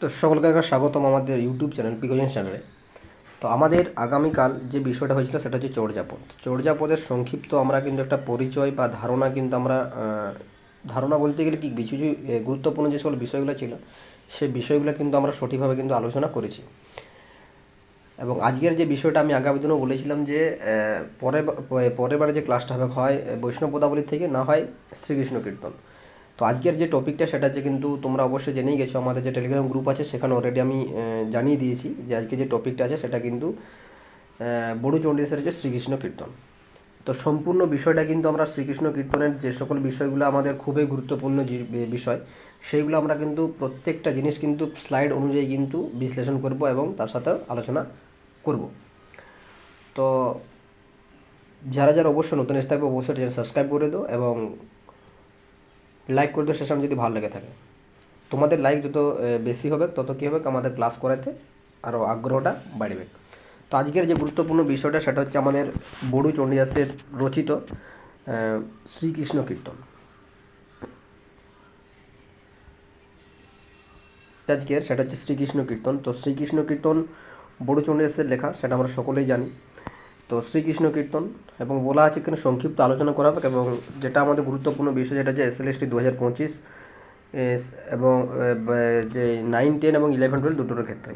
তো সকলকে একবার স্বাগতম আমাদের ইউটিউব চ্যানেল পিকোজেন চ্যানেলে তো আমাদের আগামীকাল যে বিষয়টা হয়েছিল সেটা হচ্ছে চর্যাপদ চর্যাপদের সংক্ষিপ্ত আমরা কিন্তু একটা পরিচয় বা ধারণা কিন্তু আমরা ধারণা বলতে গেলে কি কিছু কিছু গুরুত্বপূর্ণ যে সকল বিষয়গুলো ছিল সেই বিষয়গুলো কিন্তু আমরা সঠিকভাবে কিন্তু আলোচনা করেছি। এবং আজকের যে বিষয়টা আমি আগামী দিনও বলেছিলাম যে পরের পরের বারে যে ক্লাসটা হবে হয় বৈষ্ণব পদাবলীর থেকে, না হয় শ্রীকৃষ্ণ কীর্তন। তো আজকের যে টপিকটা সেটা হচ্ছে কিন্তু তোমরা অবশ্যই জেনেই গেছো, আমাদের যে টেলিগ্রাম গ্রুপ আছে সেখানে অলরেডি আমি জানিয়ে দিয়েছি যে আজকে যে টপিকটা আছে সেটা কিন্তু বড়ু চণ্ডীদাসের যে শ্রীকৃষ্ণ কীর্তন। তো সম্পূর্ণ বিষয়টা কিন্তু আমরা শ্রীকৃষ্ণ কীর্তনের যে সকল বিষয়গুলো আমাদের খুবই গুরুত্বপূর্ণ বিষয়, সেইগুলো আমরা কিন্তু প্রত্যেকটা জিনিস কিন্তু স্লাইড অনুযায়ী কিন্তু বিশ্লেষণ করব এবং তার সাথে আলোচনা করব। তো যারা যারা অবশ্যই নতুন এসে থাকবে অবশ্যই সাবস্ক্রাইব করে দাও এবং লাইক করে দাও সেসব যদি ভালো লেগে থাকে। তোমাদের লাইক যত বেশি হবে, তত কী হবে? আমাদের ক্লাস করাতে আরও আগ্রহটা বাড়বে। তো আজকের যে গুরুত্বপূর্ণ বিষয়টা, সেটা হচ্ছে আমাদের বড়ু চণ্ডীদাসের রচিত শ্রীকৃষ্ণ কীর্তন। আজকের, সেটা হচ্ছে শ্রীকৃষ্ণ কীর্তন। তো শ্রীকৃষ্ণ কীর্তন, বড়ু চণ্ডীদাসের লেখা, সেটা আমরা সকলেই জানি। তো শ্রীকৃষ্ণ কীর্তন এবং বলা আছে এখানে সংক্ষিপ্ত আলোচনা করা হবে এবং যেটা আমাদের গুরুত্বপূর্ণ বিষয় যেটা হচ্ছে এসএলএসটি দু হাজার পঁচিশ এবং যে নাইন টেন এবং ইলেভেন টুয়েলভ দুটোর ক্ষেত্রে।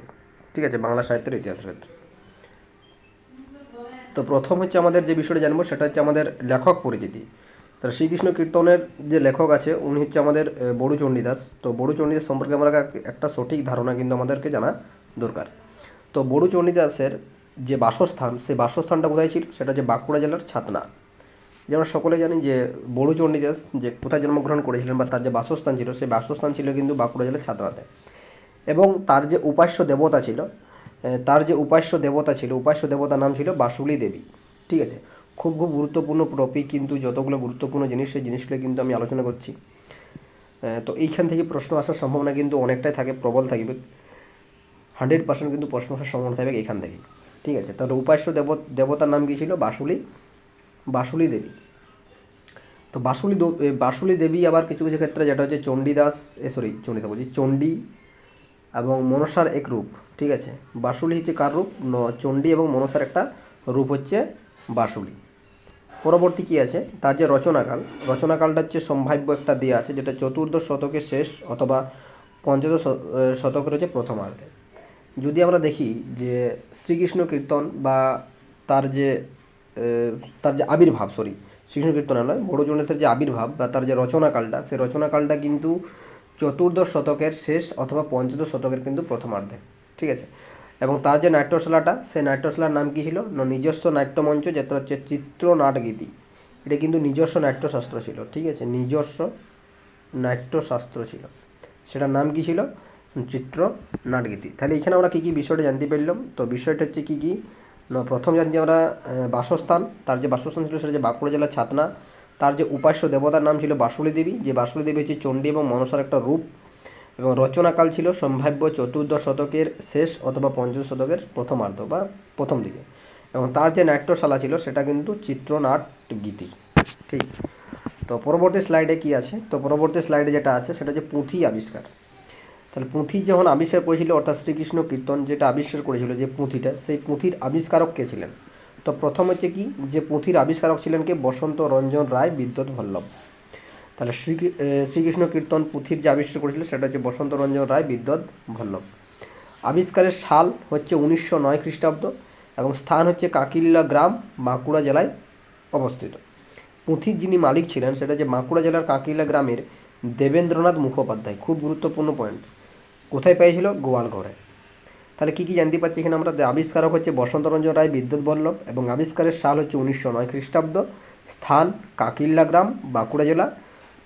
ঠিক আছে? বাংলা সাহিত্যের ইতিহাসের ক্ষেত্রে। তো প্রথম হচ্ছে আমাদের যে বিষয়টা জানব সেটা হচ্ছে আমাদের লেখক পরিচিতি। তাহলে শ্রীকৃষ্ণ কীর্তনের যে লেখক আছে, উনি হচ্ছে আমাদের বড়ু চণ্ডীদাস তো বড়ু চণ্ডীদাস সম্পর্কে আমরা একটা সঠিক ধারণা কিন্তু আমাদেরকে জানা দরকার। তো বড়ু চণ্ডীদাসের যে বাসস্থান সে বাসস্থানটা কোথায় ছিল? সেটা হচ্ছে বাঁকুড়া জেলার ছাতনা। যে আমরা সকলে জানি যে বড়ু চণ্ডীদাস যে কোথায় জন্মগ্রহণ করেছিলেন বা তার যে বাসস্থান ছিল, সেই বাসস্থান ছিল কিন্তু বাঁকুড়া জেলার ছাতনাতে। এবং তার যে উপাস্য দেবতা ছিল তার যে উপাস্য দেবতা ছিল, উপাস্য দেবতার নাম ছিল বাসুলি দেবী। ঠিক আছে? খুব খুব গুরুত্বপূর্ণ টপিক কিন্তু যতগুলো গুরুত্বপূর্ণ জিনিস, সেই জিনিসগুলো কিন্তু আমি আলোচনা করছি। তো এইখান থেকে প্রশ্ন আসার সম্ভাবনা কিন্তু অনেকটাই থাকে, প্রবল থাকবে হান্ড্রেড পার্সেন্ট কিন্তু প্রশ্ন আসার সম্ভাবনা থাকবে এইখান থেকে। ঠিক আছে? তাহলে উপাস্য দেব দেবতার নাম কী ছিল? বাসুলি বাসুলি দেবী। তো বাসুলি বাসুলি দেবী আবার কিছু কিছু ক্ষেত্রে যেটা হচ্ছে চণ্ডীদাস, এ সরি চণ্ডীদাস বলছি, চণ্ডী এবং মনসার এক রূপ, ঠিক আছে? বাসুলি হচ্ছে কার রূপ? চণ্ডী এবং মনসার একটা রূপ হচ্ছে বাসুলি। পরবর্তী কী আছে? তার যে রচনাকাল, রচনাকালটা হচ্ছে সম্ভাব্য একটা দেওয়া আছে, যেটা চতুর্দশ শতকের শেষ অথবা পঞ্চদশ শতকের হচ্ছে প্রথমার্ধে। যদি আমরা দেখি যে শ্রীকৃষ্ণ কীর্তন বা তার যে তার যে আবির্ভাব সরি শ্রীকৃষ্ণ কীর্তন নয় বড় জনেশের যে আবির্ভাব বা তার যে রচনাকালটা, সে রচনাকালটা কিন্তু চতুর্দশ শতকের শেষ অথবা পঞ্চদশ শতকের কিন্তু প্রথমার্ধে, ঠিক আছে? এবং তার যে নাট্যশালাটা সেই নাট্যশালার নাম কী ছিল? না, নিজস্ব নাট্যমঞ্চ যেটা হচ্ছে চিত্রনাটগীতি। এটা কিন্তু নিজস্ব নাট্যশাস্ত্র ছিল, ঠিক আছে? নিজস্ব নাট্যশাস্ত্র ছিল। সেটার নাম কী ছিল? চিত্র নাটগীতি। তাহলে এখানে আমরা কী কী বিষয়টা জানতে পারলাম? তো বিষয়টা হচ্ছে কী কী? প্রথম জানছি আমরা বাসস্থান। তার যে বাসস্থান ছিল সেটা যে বাঁকুড়া জেলার ছাতনা। তার যে উপাস্য দেবতার নাম ছিল বাসুলি দেবী। যে বাসুলি দেবী হচ্ছে চণ্ডী এবং মনসার একটা রূপ। এবং রচনাকাল ছিল সম্ভাব্য চতুর্দশ শতকের শেষ অথবা পঞ্চদশ শতকের প্রথমার্ধ বা প্রথম দিকে। এবং তার যে নাট্যশালা ছিল সেটা কিন্তু চিত্রনাট গীতি ঠিক? তো পরবর্তী স্লাইডে কি আছে? তো পরবর্তী স্লাইডে যেটা আছে সেটা হচ্ছে পুঁথি আবিষ্কার। তাহলে পুঁথি যখন আবিষ্কার করেছিল, অর্থাৎ শ্রীকৃষ্ণ কীর্তন যেটা আবিষ্কার করেছিল, যে পুঁথিটা, সেই পুঁথির আবিষ্কারক কে ছিলেন? তো প্রথম হচ্ছে কি? যে পুঁথির আবিষ্কারক ছিলেন কে? বসন্ত রঞ্জন রায় বিদ্যুৎ বল্লভ তাহলে শ্রী শ্রীকৃষ্ণ কীর্তন পুঁথির যে আবিষ্কার করেছিল, সেটা হচ্ছে বসন্ত রঞ্জন রায় বিদ্যুৎ বল্লভ আবিষ্কারের সাল হচ্ছে উনিশশো নয় খ্রিস্টাব্দ এবং স্থান হচ্ছে কাকিল্লা গ্রাম, বাঁকুড়া জেলায় অবস্থিত। পুঁথির যিনি মালিক ছিলেন, সেটা হচ্ছে বাঁকুড়া জেলার কাকিলা গ্রামের দেবেন্দ্রনাথ মুখোপাধ্যায়। খুব গুরুত্বপূর্ণ পয়েন্ট কোথায় পেয়েছিল? গোয়ালঘরে। তাহলে কী কী জানতে পারছি এখানে আমরা? আবিষ্কারক হচ্ছে বসন্তরঞ্জন রায়, বিদ্যুৎ বল্লভ এবং আবিষ্কারের সাল হচ্ছে উনিশশো নয় খ্রিস্টাব্দ। স্থান কাকিল্লা গ্রাম, বাঁকুড়া জেলা।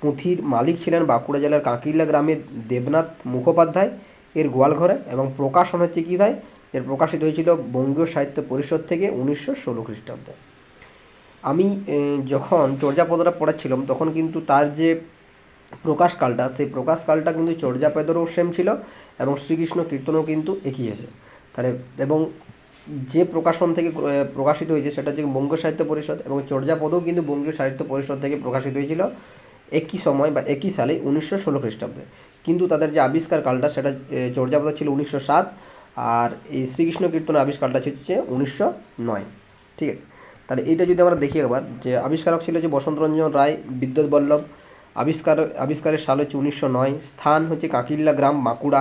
পুঁথির মালিক ছিলেন বাঁকুড়া জেলার কাকিল্লা গ্রামের দেবনাথ মুখোপাধ্যায়। এর গোয়ালঘরে এবং প্রকাশন হচ্ছে কী ভাই? এর প্রকাশিত হয়েছিল বঙ্গীয় সাহিত্য পরিষদ থেকে উনিশশো ষোলো খ্রিস্টাব্দে। আমি যখন চর্যাপদটা পড়াচ্ছিলাম, তখন কিন্তু তার যে প্রকাশকালটা, সেই প্রকাশকালটা কিন্তু চর্যাপদেরও সেম ছিল এবং শ্রীকৃষ্ণ কীর্তনও কিন্তু আছে। তাহলে, এবং যে প্রকাশন থেকে প্রকাশিত হয়েছে সেটা হচ্ছে বঙ্গীয় সাহিত্য পরিষদ এবং চর্যাপদও কিন্তু বঙ্গীয় সাহিত্য পরিষদ থেকে প্রকাশিত হয়েছিল একই সময় বা একই সালে উনিশশো ষোলো খ্রিস্টাব্দে। কিন্তু তাদের যে আবিষ্কার কালটা সেটা চর্যাপদ ছিল উনিশশো সাত আর এই শ্রীকৃষ্ণ কীর্তনের আবিষ্কারটা হচ্ছে উনিশশো নয়। ঠিক আছে? তাহলে এইটা যদি আমরা দেখি একবার, যে আবিষ্কারক ছিল যে বসন্তরঞ্জন রায়, বিদ্যুৎ বল্লভ আবিষ্কার, আবিষ্কারের সাল হচ্ছে উনিশশো নয়। স্থান হচ্ছে কাকিল্লা গ্রাম, বাঁকুড়া।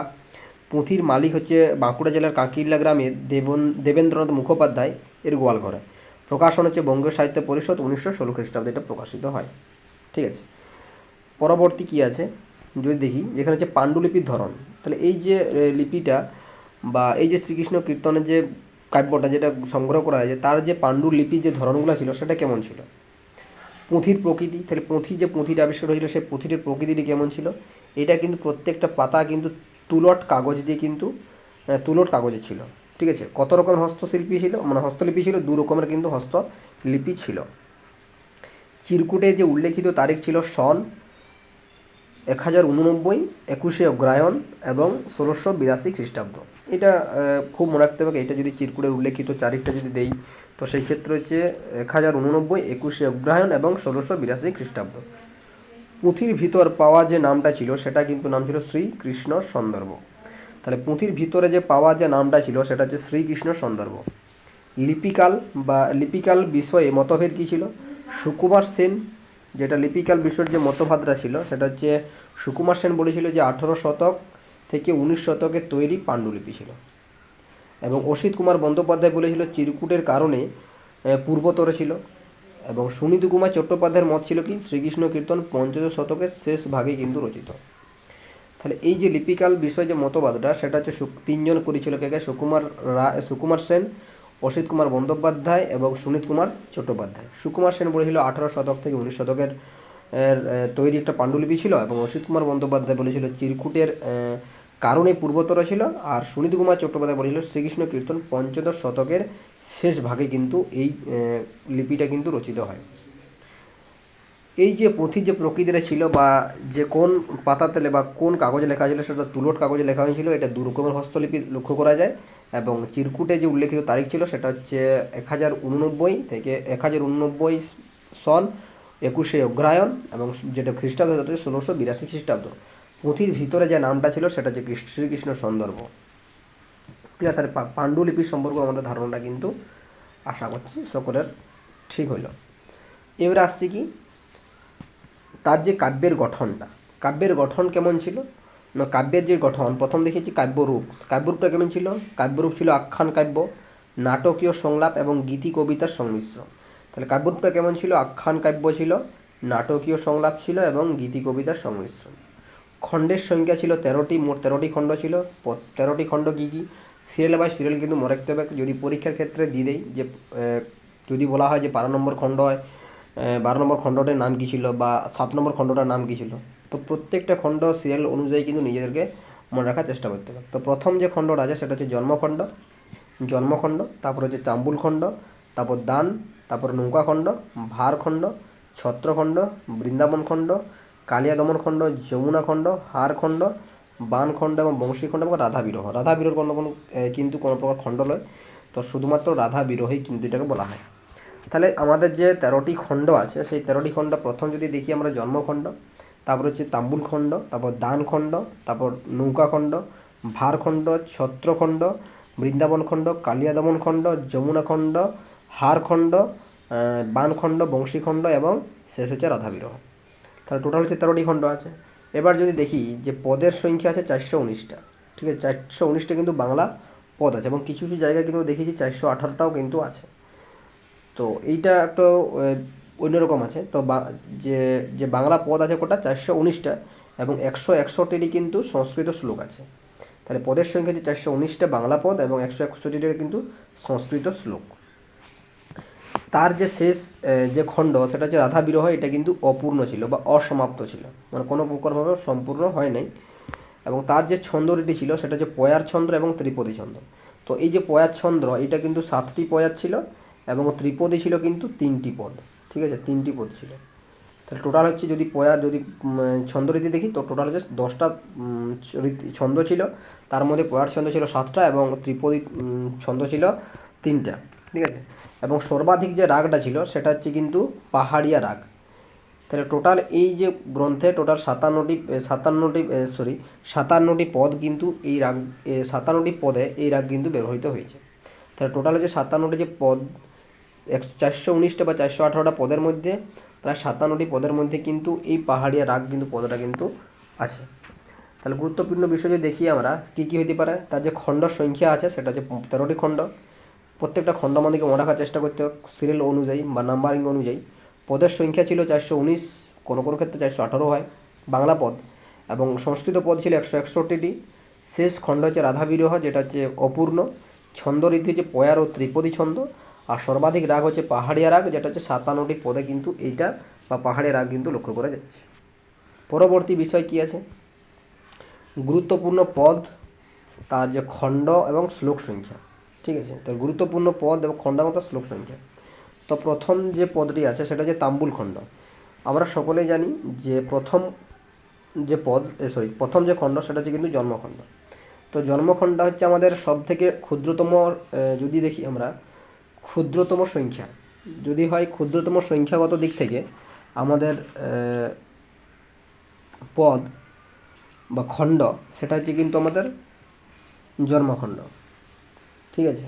পুঁথির মালিক হচ্ছে বাঁকুড়া জেলার কাকিল্লা গ্রামের দেবন, দেবেন্দ্রনাথ মুখোপাধ্যায়, এর গোয়ালঘরে। প্রকাশন হচ্ছে বঙ্গীয় সাহিত্য পরিষদ উনিশশো ষোলো খ্রিস্টাব্দে, এটা প্রকাশিত হয়। ঠিক আছে? পরবর্তী কি আছে? যদি দেখি যেখানে হচ্ছে পাণ্ডুলিপির ধরন। তাহলে এই যে লিপিটা বা এই যে শ্রীকৃষ্ণ কীর্তনের যে কাব্যটা, যেটা সংগ্রহ করা হয়েছে তার যে পাণ্ডুলিপির যে ধরনগুলো ছিল, সেটা কেমন ছিল? পুঁথির প্রকৃতি, তাহলে পুঁথি যে পুঁথিটা আবিষ্কার হয়েছিল, সেই পুঁথিটির প্রকৃতিটি কেমন ছিল? এটা কিন্তু প্রত্যেকটা পাতা কিন্তু তুলট কাগজ দিয়ে কিন্তু তুলট কাগজে ছিল। ঠিক আছে? কত রকম হস্তশিল্পী ছিল? মানে হস্তলিপি ছিল, দু রকমের কিন্তু হস্তলিপি ছিল। চিরকুটে যে উল্লেখিত তারিখ ছিল সন এক হাজার উননব্বই, একুশে অগ্রায়ণ এবং ষোলোশো বিরাশি খ্রিস্টাব্দ। এটা খুব মনে রাখতে হবে, এটা যদি চিরকুটের উল্লেখিত তারিখটা যদি দেই তো সেই ক্ষেত্রে হচ্ছে এক হাজার উননব্বই একুশে অগ্রহায়ণ এবং ষোলোশো বিরাশি খ্রিস্টাব্দ। পুঁথির ভিতর পাওয়া যে নামটা ছিল, সেটা কিন্তু নাম ছিল শ্রীকৃষ্ণ সন্দর্ভ। তাহলে পুঁথির ভিতরে যে পাওয়া যে নামটা ছিল, সেটা হচ্ছে শ্রীকৃষ্ণ সন্দর্ভ। লিপিকাল বা লিপিকাল বিষয়ে মতভেদ কী ছিল? সুকুমার সেন, যেটা লিপিকাল বিষয়ের যে মতভাবটা ছিল, সেটা হচ্ছে সুকুমার সেন বলেছিল যে আঠেরো শতক থেকে উনিশ শতকের তৈরি পাণ্ডুলিপি ছিল। এবং অসিত কুমার বন্দ্যোপাধ্যায় বলেছিল, চিরকুটের কারণে পূর্বতর ছিল। এবং সুনীতি কুমার চট্টোপাধ্যায়ের মত ছিল কি, শ্রীকৃষ্ণ কীর্তন পঞ্চদশ শতকের শেষ ভাগে কিন্তু রচিত। তাহলে এই যে লিপিকাল বিষয় যে মতবাদটা, সেটা হচ্ছে তিনজন করেছিল কে কে সুকুমার রা, সুকুমার সেন, অসিত কুমার বন্দ্যোপাধ্যায় এবং সুনীত কুমার চট্টোপাধ্যায়। সুকুমার সেন বলেছিল, আঠারো শতক থেকে উনিশ শতকের তৈরি একটা পাণ্ডুলিপি ছিল এবং অসিত কুমার বন্দ্যোপাধ্যায় বলেছিল, চিরকুটের কারণে পূর্বতর ছিল আর সুনীত কুমার চট্টোপাধ্যায় বলেছিল, শ্রীকৃষ্ণ কীর্তন পঞ্চদশ শতকের শেষ ভাগে কিন্তু এই লিপিটা কিন্তু রচিত হয়। এই যে পুঁথির যে প্রকৃতিটা ছিল বা যে কোন পাতাতে বা কোন কাগজে লেখা ছিল, সেটা তুলট কাগজে লেখা হয়েছিল, এটা দু রকমের হস্তলিপি লক্ষ্য করা যায় এবং চিরকুটে যে উল্লেখিত তারিখ ছিল, সেটা হচ্ছে এক হাজার উননব্বই থেকে এক হাজার উননব্বই সন একুশে অগ্রায়ণ এবং যেটা খ্রিস্টাব্দ ষোলোশো বিরাশি খ্রিস্টাব্দ। পুঁথির ভিতরে যে নামটা ছিল, সেটা হচ্ছে শ্রীকৃষ্ণ সন্দর্ভ। ঠিক আছে পাণ্ডুলিপির সম্পর্কে আমাদের ধারণাটা কিন্তু আশা করছি সকলের ঠিক হইল। এবারে আসছি কি? তার যে কাব্যের গঠনটা। কাব্যের গঠন কেমন ছিল? না, কাব্যের যে গঠন, প্রথম দেখেছি কাব্যরূপ। কাব্যরূপটা কেমন ছিল? কাব্যরূপ ছিল আখ্যান কাব্য, নাটকীয় সংলাপ এবং গীতি কবিতার সংমিশ্রণ। তাহলে কাব্যরূপটা কেমন ছিল? আখ্যান কাব্য ছিল, নাটকীয় সংলাপ ছিল এবং গীতি কবিতার সংমিশ্রণ। খণ্ডের সংখ্যা ছিল তেরোটি, মোট তেরোটি খণ্ড ছিল। তেরোটি খণ্ড কী কী? সিরিয়াল বাই সিরিয়াল কিন্তু মনে রাখতে হবে। যদি পরীক্ষার ক্ষেত্রে দিয়ে দেয় যে যদি বলা হয় যে বারো নম্বর খণ্ড হয় বারো নম্বর খণ্ডটার নাম কী ছিল বা সাত নম্বর খণ্ডটার নাম কী ছিল? তো প্রত্যেকটা খণ্ড সিরিয়াল অনুযায়ী কিন্তু নিজেদেরকে মনে রাখার চেষ্টা করতে হবে। তো প্রথম যে খণ্ডটা আছে সেটা হচ্ছে জন্মখণ্ড জন্মখণ্ড, তারপর হচ্ছে চাম্বুল খণ্ড, তারপর দান, তারপর নৌকাখণ্ড, ভারখণ্ড, ছত্রখণ্ড, বৃন্দাবন খণ্ড কালিয়া দমন খণ্ড, যমুনা খণ্ড হারখণ্ড বানখণ্ড এবং বংশীখণ্ড এবং রাধা বিরহ। রাধা বিরহ কোনো কোনো কিন্তু কোনো প্রকার খণ্ড নয়। তো শুধুমাত্র রাধা বিরহই কিন্তু এটাকে বলা হয়। তাহলে আমাদের যে তেরোটি খণ্ড আছে, সেই তেরোটি খণ্ড প্রথম যদি দেখি আমরা জন্মখণ্ড, তারপর হচ্ছে তাম্বুল খণ্ড, তারপর দান খণ্ড, তারপর নৌকা খণ্ড ভারখণ্ড ছত্রখণ্ড বৃন্দাবন খণ্ড কালিয়া দমন খণ্ড, যমুনা খণ্ড হারখণ্ড বানখণ্ড বংশীখণ্ড এবং শেষ হচ্ছে রাধা বিরহ। তাহলে টোটাল হচ্ছে তেরোটি খণ্ড আছে। এবার যদি দেখি যে পদের সংখ্যা আছে চারশো উনিশটা। ঠিক আছে, চারশো উনিশটা কিন্তু বাংলা পদ আছে এবং কিছু কিছু জায়গায় কিন্তু দেখেছি চারশো আঠারোটাও কিন্তু আছে। তো এইটা একটু অন্যরকম আছে। তো যে যে বাংলা পদ আছে কোটা? চারশো উনিশটা এবং একশো একষট্টিটি কিন্তু সংস্কৃত শ্লোক আছে। তাহলে পদের সংখ্যা যে চারশো উনিশটা বাংলা পদ এবং একশো একষট্টিটা কিন্তু সংস্কৃত শ্লোক। তার যে শেষ যে খণ্ড, সেটা হচ্ছে রাধা বিরহ এটা কিন্তু অপূর্ণ ছিল বা অসমাপ্ত ছিল। মানে কোনো প্রকারভাবে সম্পূর্ণ হয় নাই। এবং তার যে ছন্দ ছন্দটি ছিল, সেটা হচ্ছে পয়ার ছন্দ এবং ত্রিপদী ছন্দ। তো এই যে পয়ার ছন্দ, এটা কিন্তু সাতটি পয়ার ছিল এবং ত্রিপদী ছিল কিন্তু তিনটি পদ। ঠিক আছে? তিনটি পদ ছিল। তাহলে টোটাল হচ্ছে যদি পয়া যদি ছন্দ রীতি দেখি, তো টোটাল হচ্ছে দশটা রীতি- ছন্দ ছিল। তার মধ্যে পয়ার ছন্দ ছিল সাতটা এবং ত্রিপদী ছন্দ ছিল তিনটা। ঠিক আছে? এবং সর্বাধিক যে রাগটা ছিল সেটা হচ্ছে কিন্তু পাহাড়িয়া রাগ। তাহলে টোটাল এই যে গ্রন্থে টোটাল সাতান্নটি সাতান্নটি সরি সাতান্নটি পদ কিন্তু এই রাগ সাতান্নটি পদে এই রাগ কিন্তু ব্যবহৃত হয়েছে। তাহলে টোটাল হচ্ছে সাতান্নটি যে পদ, একশো, চারশো উনিশটা বা চারশো আঠারোটা পদের মধ্যে, প্রায় সাতান্নটি পদের মধ্যে কিন্তু এই পাহাড়িয়া রাগ কিন্তু পদটা কিন্তু আছে। তাহলে গুরুত্বপূর্ণ বিষয় যদি দেখি আমরা, কী কী হতে পারে? তার যে খণ্ড সংখ্যা আছে, সেটা হচ্ছে তেরোটি খণ্ড। প্রত্যেকটা খণ্ড আমাদেরকে মনে রাখার চেষ্টা করতে হবে সিরিয়াল অনুযায়ী বা নাম্বারিং অনুযায়ী। পদের সংখ্যা ছিল চারশো উনিশ, কোনো কোনো ক্ষেত্রে চারশো আঠারো হয়, বাংলা পদ। এবং সংস্কৃত পদ ছিল একশো একষট্টিটি। শেষ খণ্ড হচ্ছে রাধা বিরহ যেটা হচ্ছে অপূর্ণ। ছন্দ রীতি হচ্ছে পয়ার ও ত্রিপদী ছন্দ। আর সর্বাধিক রাগ হচ্ছে পাহাড়িয়া রাগ, যেটা হচ্ছে সাতান্নটি পদে কিন্তু এইটা বা পাহাড়ের রাগ কিন্তু লক্ষ্য করা যাচ্ছে। পরবর্তী বিষয় কি আছে? গুরুত্বপূর্ণ পদ, তার যে খণ্ড এবং শ্লোক সংখ্যা। ঠিক আছে? তো গুরুত্বপূর্ণ পদ এবং খণ্ড এবং তার শ্লোক সংখ্যা। তো প্রথম যে পদটি আছে, সেটা হচ্ছে তাম্বুল খণ্ড। আমরা সকলেই জানি যে প্রথম যে পদ সরি প্রথম যে খণ্ড, সেটা হচ্ছে কিন্তু জন্মখণ্ড। তো জন্মখণ্ডটা হচ্ছে আমাদের সব থেকে ক্ষুদ্রতম যদি দেখি আমরা, ক্ষুদ্রতম সংখ্যা। যদি হয় ক্ষুদ্রতম সংখ্যাগত দিক থেকে, আমাদের পদ বা খণ্ড, সেটা হচ্ছে কিন্তু আমাদের জন্মখণ্ড। ঠিক আছে?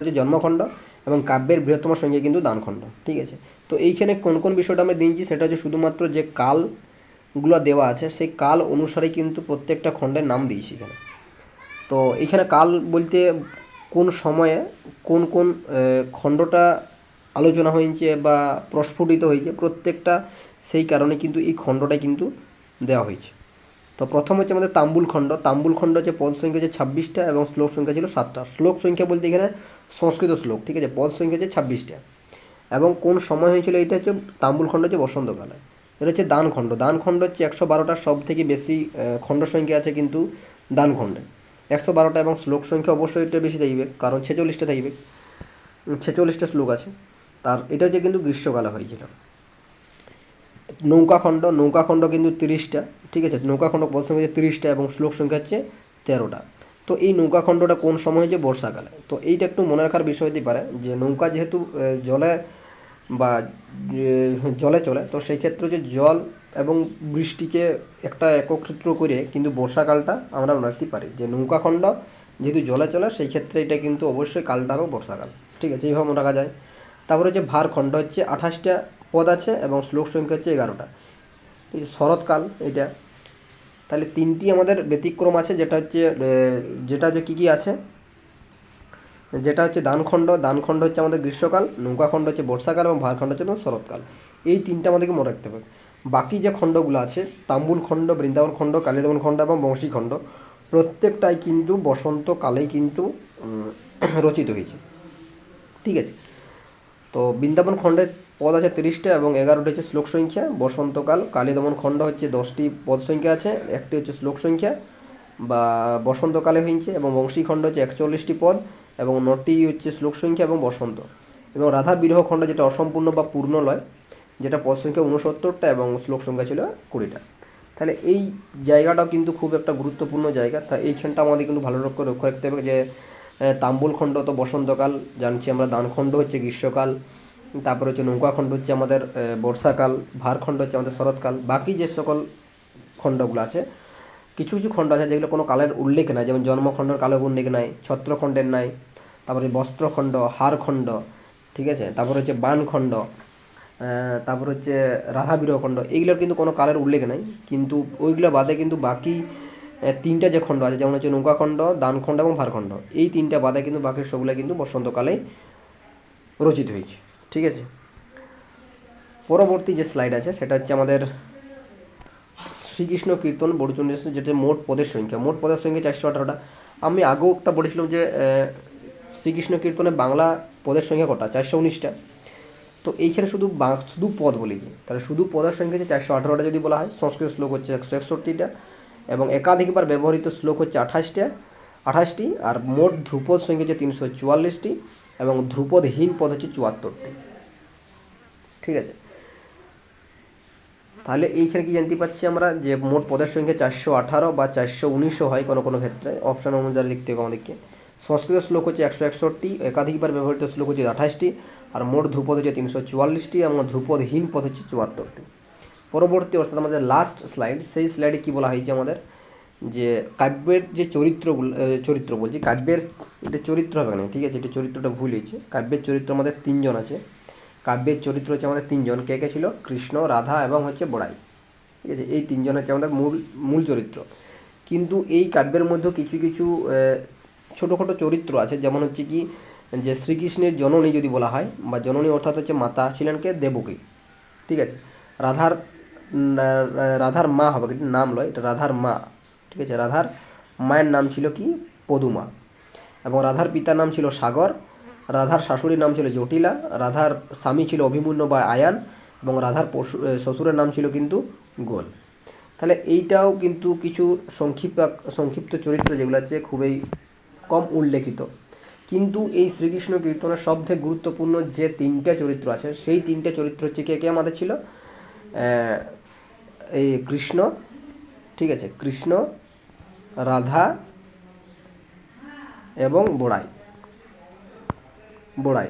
হচ্ছে জন্মখণ্ড এবং কাব্যের বৃহত্তম সংখ্যা কিন্তু দানখণ্ড, ঠিক আছে? তো এইখানে কোন কোন বিষয়টা আমরা দিয়েছি সেটা হচ্ছে শুধুমাত্র যে কালগুলো দেওয়া আছে, সেই কাল অনুসারে কিন্তু প্রত্যেকটা খণ্ডের নাম দিয়েছি এখানে। তো এখানে কাল বলতে কোন সময়ে কোন কোন খণ্ডটা আলোচনা হয়েছে বা প্রস্ফুটিত হয়েছে, প্রত্যেকটা সেই কারণে কিন্তু এই খণ্ডটা কিন্তু দেওয়া হয়েছে। তো প্রথম হচ্ছে আমাদের তাম্বুল খণ্ড। তাম্বুল খণ্ড হচ্ছে পদ সংখ্যা হচ্ছে ছাব্বিশটা এবং শ্লোক সংখ্যা ছিল সাতটা। শ্লোক সংখ্যা বলতে এখানে সংস্কৃত শ্লোক, ঠিক আছে? পদ সংখ্যা হচ্ছে ছাব্বিশটা। এবং কোন সময় হয়েছিল? এটা হচ্ছে তাম্বুল খণ্ড হচ্ছে বসন্তকালে। এটা হচ্ছে দান খণ্ড। দান খণ্ড হচ্ছে একশো বারোটার সব থেকে বেশি খণ্ড সংখ্যা আছে কিন্তু দান খণ্ডে। একশো বারোটা এবং শ্লোক সংখ্যা অবশ্যই এটা বেশি থাকবে, কারণ ছেচল্লিশটা থাকবে। ছেচল্লিশটা শ্লোক আছে। তার, এটা হচ্ছে কিন্তু গ্রীষ্মকালে হয়েছিল। নৌকাখণ্ড নৌকাখণ্ড কিন্তু তিরিশটা, ঠিক আছে? নৌকাখণ্ড পদ সংখ্যা হচ্ছে তিরিশটা এবং শ্লোক সংখ্যা হচ্ছে তেরোটা। তো এই নৌকাখণ্ডটা কোন সময় হচ্ছে বর্ষাকালে। তো এইটা একটু মনে রাখার বিষয় হতে পারে যে নৌকা যেহেতু জলে বা জলে চলে, তো সেই ক্ষেত্রে যে জল এবং বৃষ্টিকে একটা একত্রিত করে কিন্তু বর্ষাকালটা আমরা মনে রাখতে পারি। যে নৌকাখণ্ড যেহেতু জলে চলে, সেই ক্ষেত্রে এটা কিন্তু অবশ্যই কালটা হবে বর্ষাকাল, ঠিক আছে? এইভাবে মনে রাখা যায়। তারপরে হচ্ছে ভার খণ্ড হচ্ছে আঠাশটা পদ আছে এবং শ্লোক সংখ্যা হচ্ছে এগারোটা। এই শরৎকাল, এটা। তাহলে তিনটি আমাদের ব্যতিক্রম আছে, যেটা হচ্ছে যেটা যে কী কী আছে? যেটা হচ্ছে দানখণ্ড দানখণ্ড হচ্ছে আমাদের গ্রীষ্মকাল, নৌকাখণ্ড হচ্ছে বর্ষাকাল এবং ভারখণ্ড হচ্ছে শরৎকাল। এই তিনটা আমাদেরকে মনে রাখতে হবে। বাকি যে খণ্ডগুলো আছে, তাম্বুল খণ্ড, বৃন্দাবন খণ্ড কালিদমন খণ্ড এবং বংশী খণ্ড, প্রত্যেকটাই কিন্তু বসন্তকালেই কিন্তু রচিত হয়েছে। ঠিক আছে? তো বৃন্দাবন খণ্ডের পদ আছে তিরিশটা এবং এগারোটি হচ্ছে শ্লোক সংখ্যা। বসন্তকাল কালীদমন খণ্ড হচ্ছে দশটি পদ সংখ্যা আছে, একটি হচ্ছে শ্লোক সংখ্যা বা বসন্তকালে হয়েছে এবং বংশী খণ্ড হচ্ছে একচল্লিশটি পদ এবং নটি হচ্ছে শ্লোক সংখ্যা এবং বসন্ত। এবং রাধা বিরহ খণ্ড যেটা অসম্পূর্ণ বা পূর্ণ লয় যেটা পদ সংখ্যা উনসত্তরটা এবং শ্লোক সংখ্যা ছিল কুড়িটা। তাহলে এই জায়গাটাও কিন্তু খুব একটা গুরুত্বপূর্ণ জায়গা। তা এইখানটা আমাদের কিন্তু ভালো লক্ষ্য লক্ষ্য রাখতে হবে যে তাম্বুল খণ্ড তো বসন্তকাল, জানছি আমরা দানখণ্ড হচ্ছে গ্রীষ্মকাল তারপরে হচ্ছে নৌকাখণ্ড হচ্ছে আমাদের বর্ষাকাল ভারখণ্ড হচ্ছে আমাদের শরৎকাল, বাকি যে সকল খণ্ডগুলো আছে, কিছু কিছু খণ্ড আছে যেগুলো কোনো কালের উল্লেখ নাই, যেমন জন্মখণ্ডের কালের উল্লেখ নাই, ছত্রখণ্ডের নাই, তারপরে বস্ত্রখণ্ড, হারখণ্ড, ঠিক আছে? তারপর হচ্ছে বানখণ্ড তারপর হচ্ছে রাধা বিরহ খণ্ড এইগুলোর কিন্তু কোনো কালের উল্লেখ নাই, কিন্তু ওইগুলো বাদে কিন্তু বাকি তিনটা যে খণ্ড আছে, যেমন হচ্ছে নৌকাখণ্ড দানখণ্ড এবং ভারখণ্ড, এই তিনটা বাদে কিন্তু বাকি সবগুলো কিন্তু বসন্তকালে রচিত হয়েছে। ঠিক আছে? পরবর্তী যে স্লাইড আছে, সেটা হচ্ছে আমাদের শ্রীকৃষ্ণ কীর্তন বড়চন্ডী যেটা মোট পদের সংখ্যা। মোট পদের সংখ্যা চারশো আঠারোটা। আমি আগেও একটা বলেছিলাম যে শ্রীকৃষ্ণ কীর্তনে বাংলা পদের সংখ্যা কটা? চারশো উনিশটা। তো এইখানে শুধু বা- শুধু পদ বলেছি। তাহলে শুধু পদের সংখ্যা হচ্ছে চারশো আঠারোটা যদি বলা হয়, সংস্কৃত শ্লোক হচ্ছে একশো একষট্টিটা এবং একাধিকবার ব্যবহৃত শ্লোক হচ্ছে আঠাশটা, আঠাশটি, আর মোট ধ্রুপদ সংখ্যা হচ্ছে তিনশো চুয়াল্লিশটি। এবং ধ্রুপদহীন পদ হচ্ছে চুয়াত্তরটি। ঠিক আছে? তাহলে এইখানে কি জানতে পাচ্ছি আমরা যে মোট পদের সংখ্যা চারশো আঠারো বা চারশো উনিশও হয় কোনো কোনো ক্ষেত্রে। অপশান অনুযায়ী লিখতে হবে আমাদেরকে। সংস্কৃত শ্লোক হচ্ছে একশো একষট্টি, একাধিকবার ব্যবহৃত শ্লোক হচ্ছে আঠাশটি, আর মোট ধ্রুপদ হচ্ছে তিনশো চুয়াল্লিশটি এবং ধ্রুপদহীন পদ হচ্ছে চুয়াত্তরটি। পরবর্তী, অর্থাৎ আমাদের লাস্ট স্লাইড সেই স্লাইডে কী বলা হয়েছে আমাদের? যে কাব্যের যে চরিত্রগুলো চরিত্র বলছি, কাব্যের এটা চরিত্র হবে না, ঠিক আছে? এটা চরিত্রটা ভুল হয়েছে। কাব্যের চরিত্র আমাদের তিনজন আছে। কাব্যের চরিত্র হচ্ছে আমাদের তিনজন। কে কে ছিল? কৃষ্ণ, রাধা এবং হচ্ছে বড়াই। ঠিক আছে? এই তিনজন হচ্ছে আমাদের মূল মূল চরিত্র। কিন্তু এই কাব্যের মধ্যে কিছু কিছু ছোটোখাটো চরিত্র আছে। যেমন হচ্ছে কি, যে শ্রীকৃষ্ণের জননী যদি বলা হয়, বা জননী অর্থাৎ হচ্ছে মাতা ছিলেন কে? দেবকী। ঠিক আছে? রাধার রাধার মা হবে, নাম লয়, এটা রাধার মা। ঠিক আছে, রাধার মায়ের নাম ছিল কি? পদুমা। এবং রাধার পিতার নাম ছিল সাগর, রাধার শাশুড়ির নাম ছিল জটিলা, রাধার স্বামী ছিল অভিমন্যু বা আয়ান, এবং রাধার পশু শ্বশুরের নাম ছিল কিন্তু গোল। তাহলে এইটাও কিন্তু কিছু সংক্ষিপ্ত সংক্ষিপ্ত চরিত্র যেগুলো আছে খুবই কম উল্লেখিত। কিন্তু এই শ্রীকৃষ্ণ কীর্তনের সবথেকে গুরুত্বপূর্ণ যে তিনটা চরিত্র আছে, সেই তিনটা চরিত্র হচ্ছে কে কে আমাদের ছিল? এই কৃষ্ণ ঠিক আছে, কৃষ্ণ, রাধা এবং বোড়াই। বোড়াই।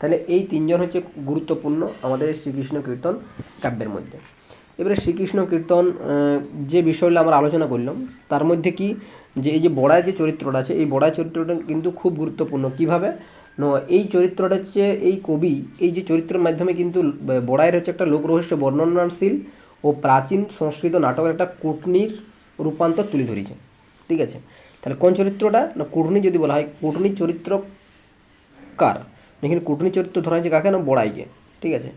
তাহলে এই তিনজন হচ্ছে গুরুত্বপূর্ণ আমাদের শ্রীকৃষ্ণ কীর্তন কাব্যের মধ্যে। এবারে শ্রীকৃষ্ণ কীর্তন যে বিষয়গুলো আমরা আলোচনা করলাম, তার মধ্যে কি যে এই যে বড়াই যে চরিত্রটা আছে, এই বড়াই চরিত্রটা কিন্তু খুব গুরুত্বপূর্ণ। কীভাবে? ন, এই চরিত্রটা হচ্ছে এই কবি, এই যে চরিত্রের মাধ্যমে কিন্তু বড়াইয়ের হচ্ছে একটা লোকরহস্য বর্ণনাশীল ও প্রাচীন সংস্কৃত নাটকের একটা কুটনির রূপান্তর তুলে ধরেছে। ঠিক আছে? তাহলে কোন চরিত্রটা? না, কুটনি যদি বলা হয় কুটনির চরিত্র কার এখানে কুটনি চরিত্র ধরা হয়েছে কাকে? না, বড়াইকে। ঠিক আছে?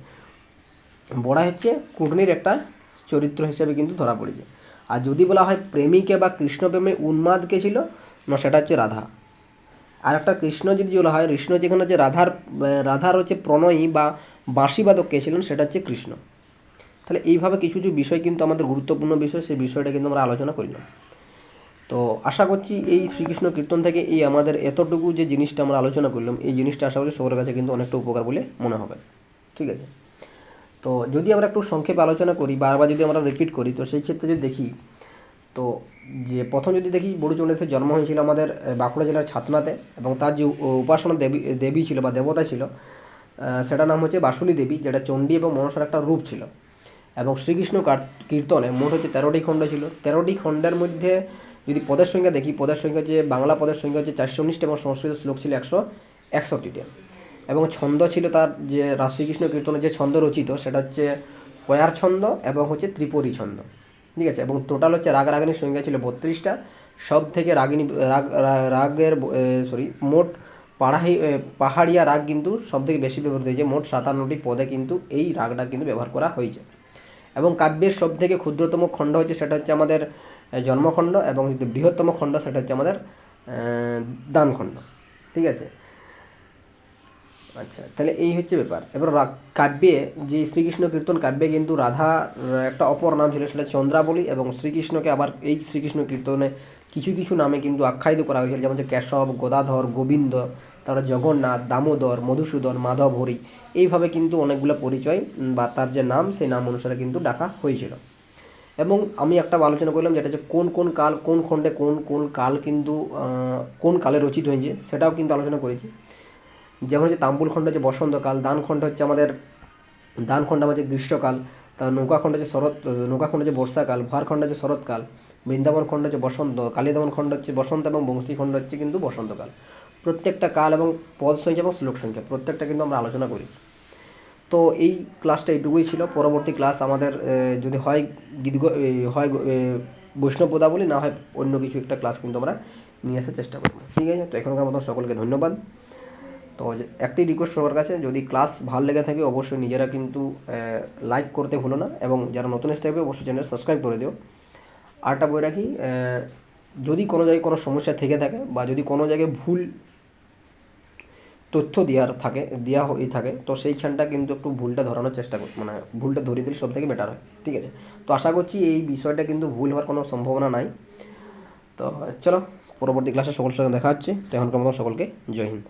বড়াই হচ্ছে কুটনির একটা চরিত্র হিসেবে কিন্তু ধরা পড়েছে। আর যদি বলা হয় প্রেমিকে বা কৃষ্ণপ্রেমে উন্মাদ কে ছিল? না, সেটা হচ্ছে রাধা। আর একটা কৃষ্ণ যদি বলা হয়, কৃষ্ণ যেখানে হচ্ছে রাধার রাধার হচ্ছে প্রণয়ী বা বাঁশিবাদক কে ছিলেন, সেটা হচ্ছে কৃষ্ণ। তাহলে এইভাবে কিছু কিছু বিষয় কিন্তু আমাদের গুরুত্বপূর্ণ বিষয়, সেই বিষয়টা কিন্তু আমরা আলোচনা করলাম তো আশা করছি এই শ্রীকৃষ্ণ কীর্তন থেকে এই আমাদের এতটুকু যে জিনিসটা আমরা আলোচনা করলাম, এই জিনিসটা আশা করি সবার কাছে কিন্তু অনেকটা উপকার বলে মনে হবে। ঠিক আছে? তো যদি আমরা একটু সংক্ষেপে আলোচনা করি বারবার যদি আমরা রিপিট করি, তো সেই ক্ষেত্রে যদি দেখি, তো যে প্রথম যদি দেখি বড়ুচণ্ডেশ্বর জন্ম হয়েছিল আমাদের বাঁকুড়া জেলার ছাতনাতে এবং তার যে উপাসনা দেবী দেবী ছিল বা দেবতা ছিল সেটার নাম হচ্ছে বাসুলি দেবী, যেটা চণ্ডী এবং মনসার একটা রূপ ছিল। এবং শ্রীকৃষ্ণ কীর্তনে মোট হচ্ছে তেরোটি খণ্ড ছিল। তেরোটি খণ্ডের মধ্যে যদি পদের সংখ্যা দেখি, পদের সংখ্যা হচ্ছে, বাংলা পদের সংখ্যা হচ্ছে চারশো উনিশটা এবং সংস্কৃত শ্লোক ছিল একশো একষট্টিটা। এবং ছন্দ ছিল তার যে শ্রীকৃষ্ণ কীর্তনের যে ছন্দ রচিত, সেটা হচ্ছে কয়ার ছন্দ এবং হচ্ছে ত্রিপদী ছন্দ। ঠিক আছে? এবং টোটাল হচ্ছে রাগ রাগিনীর সংখ্যা ছিল বত্রিশটা। সব থেকে রাগিনী, রাগ রাগের সরি মোট পাড়াহি পাহাড়িয়া রাগ কিন্তু সব থেকে বেশি ব্যবহৃত হয়েছে। মোট সাতান্নটি পদে কিন্তু এই রাগটা কিন্তু ব্যবহার করা হয়েছে। এবং কাব্যের সব থেকে ক্ষুদ্রতম খণ্ড হচ্ছে সেটা হচ্ছে আমাদের জন্মখণ্ড এবং বৃহত্তম খণ্ড সেটা হচ্ছে আমাদের দানখণ্ড। ঠিক আছে? আচ্ছা তাহলে এই হচ্ছে ব্যাপার। এবার কাব্যে, যে শ্রীকৃষ্ণ কীর্তন কাব্যে কিন্তু রাধা একটা অপর নাম ছিল, সেটা চন্দ্রাবলী এবং শ্রীকৃষ্ণকে আবার এই শ্রীকৃষ্ণ কীর্তনে কিছু কিছু নামে কিন্তু আখ্যায়িত করা হয়েছিল, যেমন হচ্ছে কেশব, গদাধর, গোবিন্দ তারপরে জগন্নাথ, দামোদর, মধুসূদন, মাধব, হরি। এইভাবে কিন্তু অনেকগুলো পরিচয় বা তার যে নাম, সেই নাম অনুসারে কিন্তু ডাকা হয়েছিল। এবং আমি একটা আলোচনা করলাম যেটা হচ্ছে কোন কোন কাল, কোন খণ্ডে কোন কোন কাল কিন্তু কোন কালে রচিত হয়েছে, সেটাও কিন্তু আলোচনা করেছি। যেমন হচ্ছে তাম্বুল খণ্ড হচ্ছে বসন্তকাল, দান খণ্ড হচ্ছে আমাদের, দান খণ্ড হচ্ছে গ্রীষ্মকাল, তার নৌকা খণ্ড হচ্ছে শরৎ, নৌকা খণ্ড হচ্ছে বর্ষাকাল, ভার খণ্ড হচ্ছে শরৎকাল, বৃন্দাবন খণ্ড হচ্ছে বসন্ত, কালীদমন খণ্ড হচ্ছে বসন্ত এবং বংশী খণ্ড হচ্ছে কিন্তু বসন্তকাল। প্রত্যেকটা কাল এবং পদ সংখ্যা এবং শ্লোক সংখ্যা, প্রত্যেকটা কিন্তু আমরা আলোচনা করি। তো এই ক্লাসটা এইটুকুই ছিল। পরবর্তী ক্লাস আমাদের যদি হয় গীত হয় বৈষ্ণব পদাবলী, না হয় অন্য কিছু একটা ক্লাস কিন্তু আমরা নিয়ে আসার চেষ্টা করব। ঠিক আছে? তো এখনকার মতন সকলকে ধন্যবাদ। তো একটাই রিকোয়েস্ট সবার কাছে, যদি ক্লাস ভালো লেগে থাকে অবশ্যই নিজেরা কিন্তু লাইক করতে ভুলো না এবং যারা নতুন এসে থাকবে অবশ্যই চ্যানেল সাবস্ক্রাইব করে দিও। আরটা বই রাখি যদি কোনো জায়গায় কোনো সমস্যা থেকে থাকে বা যদি কোনো জায়গায় ভুল তথ্য দেওয়ার থাকে দেওয়া হয়ে থাকে। তো সেইখানটা কিন্তু একটু ভুলটা ধরানোর চেষ্টা কর মানে ভুলটা ধরিয়ে দিলে সব থেকে বেটার হয়, ঠিক আছে? তো আশা করছি এই বিষয়টা কিন্তু ভুল হওয়ার কোনো সম্ভাবনা নাই। তো চলো, পরবর্তী ক্লাসে সকল সঙ্গে দেখা হচ্ছে। তো এখনকার মতো সকলকে জয় হিন্দ।